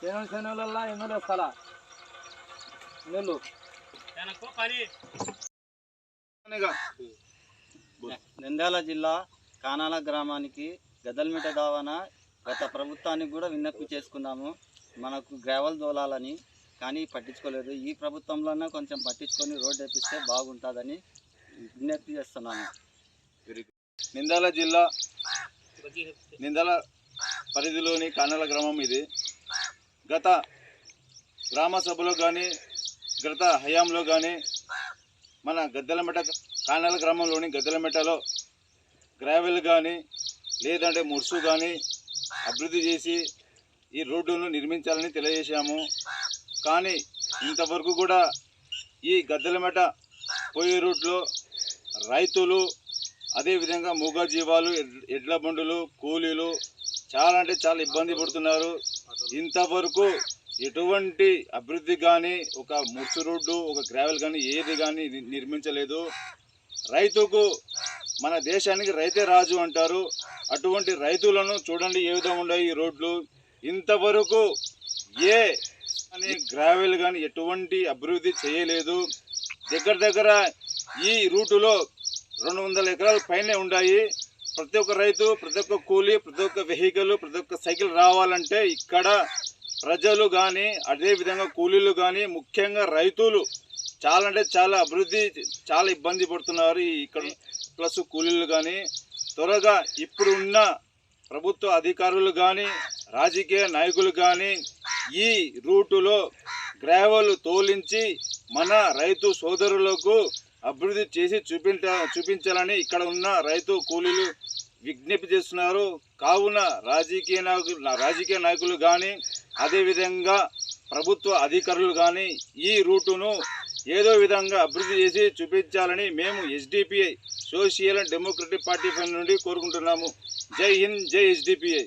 శనగ శనగలల్లా ఎన్నెలు? స్థల నెల్లు నంద్యాల జిల్లా కానాల గ్రామానికి గదల్మిట దావాన గత ప్రభుత్వానికి కూడా విన్నప్పి చేసుకున్నాము. మనకు గ్రావెల్ దోలాలని కానీ పట్టించుకోలేదు. ఈ ప్రభుత్వంలోనే కొంచెం పట్టించుకొని రోడ్డు వేపిస్తే బాగుంటుందని విజ్ఞప్తి చేస్తున్నాను. నిందాల జిల్లా నిందాల పరిధిలోని కానల గ్రామం ఇది. గత గ్రామ సభలో కానీ గత హయాంలో కానీ మన గద్దెలమెట కానల గ్రామంలోని గద్దెలమెటలో గ్రావెల్ కానీ లేదంటే ముర్సు కానీ అభివృద్ధి చేసి ఈ రోడ్డును నిర్మించాలని తెలియజేశాము. కానీ ఇంతవరకు కూడా ఈ గద్దెలమెట పోయే రూట్లో రైతులు అదేవిధంగా మూగజీవాలు ఎడ్- ఎడ్ల బండులు కూలీలు చాలా అంటే చాలా ఇబ్బంది పడుతున్నారు. ఇంతవరకు ఎటువంటి అభివృద్ధి కానీ ఒక ముసు రోడ్డు ఒక గ్రావెల్ కానీ ఏది కానీ నిర్మించలేదు. రైతుకు మన దేశానికి రైతే రాజు అంటారు. అటువంటి రైతులను చూడండి ఏ విధంగా ఉన్నాయి ఈ రోడ్లు. ఇంతవరకు ఏ కానీ గ్రావెల్ కానీ ఎటువంటి అభివృద్ధి చేయలేదు. దగ్గర దగ్గర ఈ రూటులో రెండు వందల ఎకరాల పైనే ఉన్నాయి ప్రతి ఒక్క రైతు ప్రతి ఒక్క కూలీ ప్రతి ఒక్క వెహికల్ ప్రతి ఒక్క సైకిల్ రావాలంటే ఇక్కడ ప్రజలు కానీ అదేవిధంగా కూలీలు కానీ ముఖ్యంగా రైతులు చాలా అంటే చాలా అభివృద్ధి చాలా ఇబ్బంది పడుతున్నారు ఇక్కడ ప్లస్ కూలీలు కానీ త్వరగా ఇప్పుడు ఉన్న ప్రభుత్వ అధికారులు కానీ రాజకీయ నాయకులు కానీ ఈ రూటులో గ్రావెల్ తోలించి మన రైతు సోదరులకు అభివృద్ధి చేసి చూపించ చూపించాలని ఇక్కడ ఉన్న రైతు కూలీలు విజ్ఞప్తి చేస్తున్నారు. కావున రాజకీయ నాయకులు రాజకీయ నాయకులు కానీ అదేవిధంగా ప్రభుత్వ అధికారులు కానీ ఈ రూటును ఏదో విధంగా అభివృద్ధి చేసి చూపించాలని మేము SDPI social and democratic party నుండి కోరుకుంటున్నాము. జై హింద్ జై ఎస్డిపిఐ.